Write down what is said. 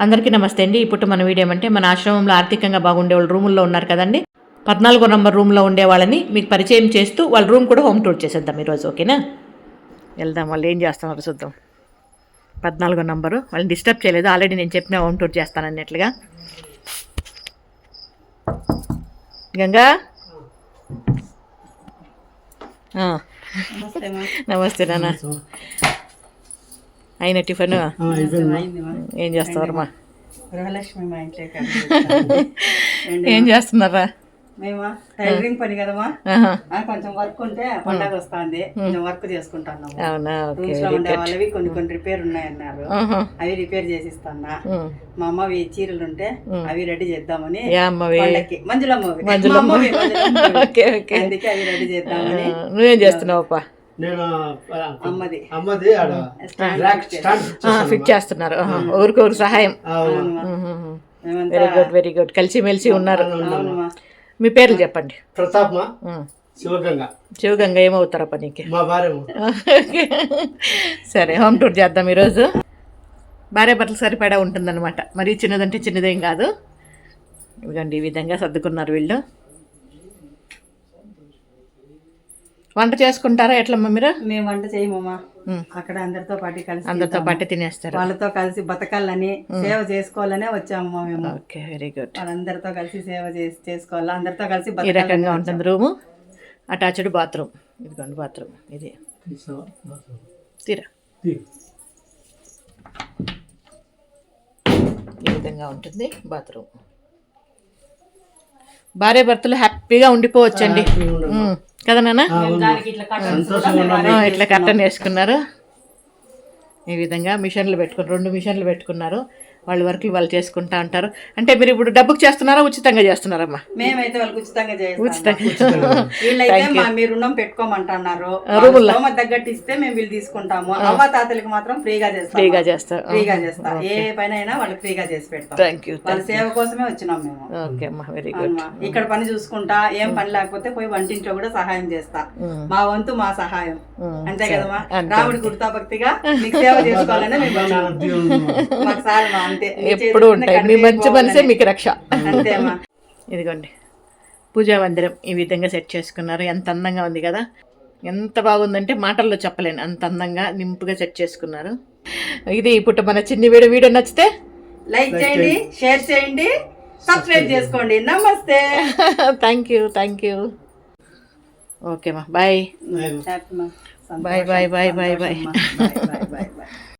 అందరికీ నమస్తే అండి. ఇప్పుడు మన వీడియో ఏమంటే మన ఆశ్రమంలో ఆర్థికంగా బాగుండే వాళ్ళు రూముల్లో ఉన్నారు కదండి. పద్నాలుగో నంబర్ రూమ్లో ఉండే వాళ్ళని మీకు పరిచయం చేస్తూ వాళ్ళ రూమ్ కూడా హోమ్ టూర్ చేసేద్దాం ఈరోజు ఓకేనా? వెళ్దాం వాళ్ళు ఏం చేస్తున్నారు చూద్దాం. పద్నాలుగో నంబరు. వాళ్ళని డిస్టర్బ్ చేయలేదు. ఆల్రెడీ నేను చెప్పిన హోమ్ టూర్ చేస్తాను అన్నట్లుగా. గంగా? ఆ. నమస్తే నాన్న. అయిన టిఫిన్? ఏం చేస్తావమ్మా గృహలక్ష్మి మా ఇంట్లో ఏం చేస్తున్నారా? మేము? టైలరింగ్ పని కదమ్మా. కొంచెం వర్క్ ఉంటే పండగ వస్తుంది. కొంచెం వర్క్ చేసుకుంటున్నాము అవునా? ఓకే రూమ్స్లో ఉండే వాళ్ళవి కొన్ని కొన్ని రిపేర్ ఉన్నాయన్నారు. అవి రిపేర్ చేసిస్తానా. మా అమ్మవి చీరలు ఉంటే అవి రెడీ చేద్దామని యా అమ్మవి. పండక్కి మంజులమ్మవి అందుకే అవి రెడీ చేద్దామని నువ్వేం చేస్తున్నావప్పా? నేను అమ్మది. అమ్మది ఆడ ర్యాక్ స్టాండ్ ఫిట్ చేస్తున్నారు. ఆహా. ఒకరికొకరు సహాయం. వెరీ గుడ్ వెరీ గుడ్ కలిసిమెలిసి ఉన్నారు. అవునమ్మా. మీ పేర్లు చెప్పండి. ప్రతాప్. శివగంగ. శివగంగ ఏమవుతారప్ప నీకు? మా భార్య. సరే హోమ్ టూర్ చేద్దాం ఈరోజు. భార్య బట్టలు సరిపడా ఉంటుందన్నమాట. మరీ చిన్నదంటే చిన్నదేం కాదు. ఇదిగోండి ఈ విధంగా సర్దుకున్నారు వీళ్ళు. వంట చేసుకుంటారా? ఎట్లమ్మా మీరు? మేము వంట చేయమమ్మా. అక్కడ అందరితో పాటు కలిసి అందరితో పాటు తినేస్తారు. వాళ్ళతో కలిసి బతకాలని సేవ చేసుకోవాలనే వచ్చామమ్మా మేము. Okay very good. వాళ్ళందరితో కలిసి సేవ చేసి చేసుకోవాలి? అందరితో కలిసి ఈ రకంగా ఉంటుంది రూము. అటాచ్డ్ బాత్రూమ్ ఇదిగోండి బాత్రూమ్ ఇది. తీరా. ఈ విధంగా ఉంటుంది బాత్రూమ్ భార్య భర్తలు హ్యాపీగా ఉండిపోవచ్చండి. కదా నాన్న? ఇట్లా కట్టన్ వేసుకున్నారు. ఈ విధంగా మిషన్లు పెట్టుకున్నారు. రెండు మిషన్లు పెట్టుకున్నారు. వాళ్ళ వర్క్లు వాళ్ళు చేసుకుంటా ఉంటారు అంటే మీరు ఇప్పుడు డబ్బుకి చేస్తున్నారా ఉచితంగా చేస్తున్నారమ్మా? మేమైతే వాళ్ళకి ఉచితంగా చేస్తాం. ఉచితంగా. వీళ్ళైతే మా మీరు రుణం పెట్టుకోమంటున్నారు. తగ్గట్టు ఇస్తే మేము వీళ్ళు తీసుకుంటాము. అవ్వ తాతలకి మాత్రం ఫ్రీగా చేస్తాం. ఫ్రీగా చేస్తారు ఫ్రీగా చేస్తాం. ఏ పని అయినా వాళ్ళకి ఫ్రీగా చేసి పెడతాం. థ్యాంక్ యూ వాళ్ళ సేవ కోసమే వచ్చినాం మేము. ఓకే అమ్మా వెరీ గుడ్. ఇక్కడ పని చూసుకుంటా ఏం పని లేకపోతే పోయి వంటింట్లో కూడా సహాయం చేస్తా. మా వంతు మా సహాయం. అంతే కదమ్మా? రాముడి గుర్తా భక్తిగా మీకు సేవ చేసుకోవాలనే మేము. మాకు అంతే ఎప్పుడు ఉంటాయి. మీ మంచి మనసే. మీకు రక్ష. అంతేమ్మా ఇదిగోండి. పూజా మందిరం ఈ విధంగా సెట్ చేసుకున్నారు. ఎంత అందంగా ఉంది కదా. ఎంత బాగుందంటే మాటల్లో చెప్పలేను. అంత అందంగా నింపుగా సెట్ చేసుకున్నారు. ఇది ఇప్పుడు మన చిన్ని వీడియో వీడియో నచ్చితే లైక్ చేయండి షేర్ చేయండి సబ్స్క్రైబ్ చేసుకోండి. నమస్తే. Thank you thank you okay మా బాయ్ హ్యాపీ మా. Bye bye